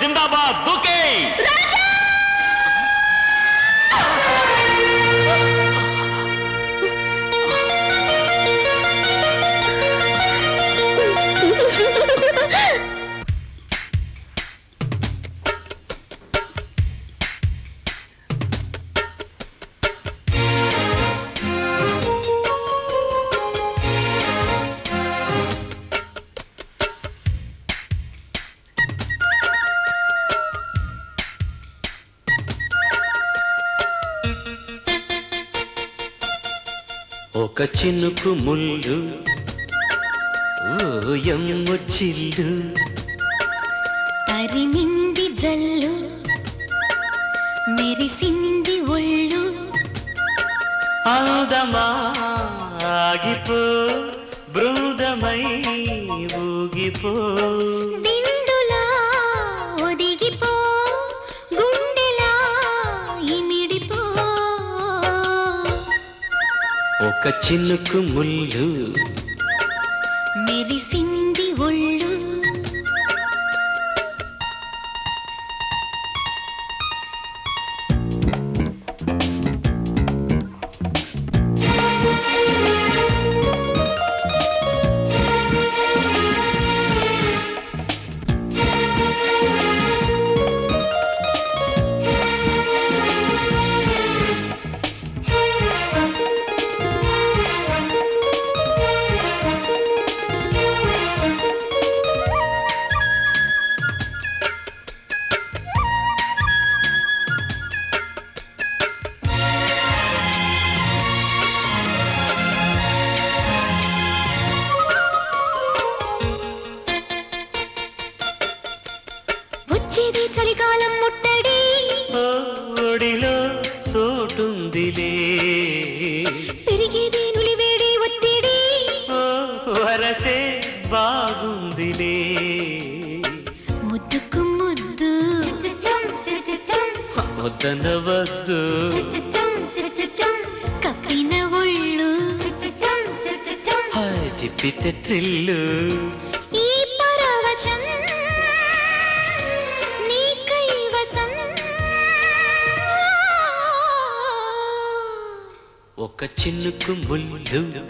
जिंदाबाद दुखे दुके। ఒక చినుకు ముళ్ళు ఓయమ్మ చిల్లు. తరిమింది జల్లు మెరిసింది ఒళ్ళు. అందమా ఆగిపో బృందమై ఊగిపో. ఒక చినుకు ముళ్ళు. మెరిసింది ఒళ్ళు చోటుందిలే పెరిగేది నులివేడి ఒత్తిడి వరసే బాగుందిలే ముద్దుకు ముద్దు వద్దనవద్దు కప్పిన ఒళ్ళు తిప్పితే థ్రిల్లు చిన్నుకు ముళ్ళు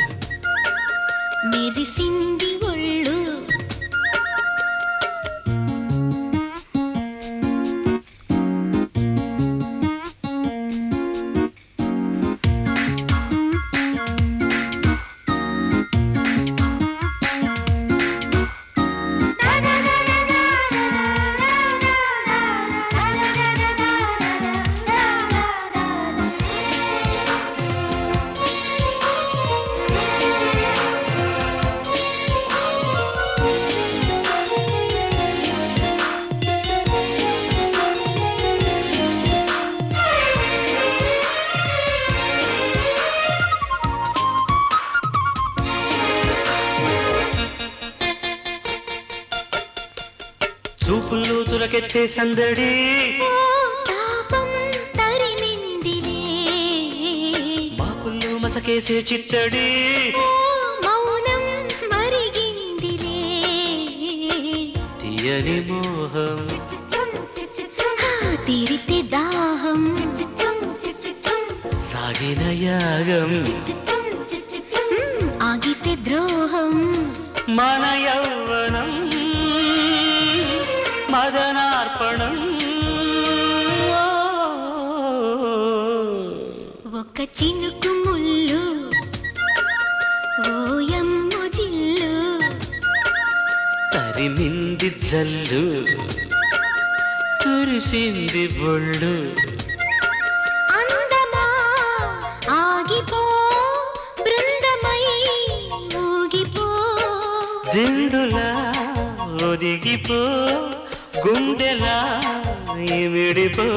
మెరిసింది చూపులు తులకెత్తే సందడి. మాపుల్లో మసకేసే చిత్తడి. మౌనం మరిగిందిలే తీయని మోహం. తీరితే దాహం. సాగిన యాగం. ఆగితే ద్రోహం. మన యౌవనం చినుకు ముళ్ళు ఓయమ్ము జిల్లు. తరిమింది జల్లు కురిసింది బొళ్ళు. అందమా? ఆగిపో బృందమై ఊగిపో దిండులా ఒదిగిపో గుండెలా ఇమిడిపో.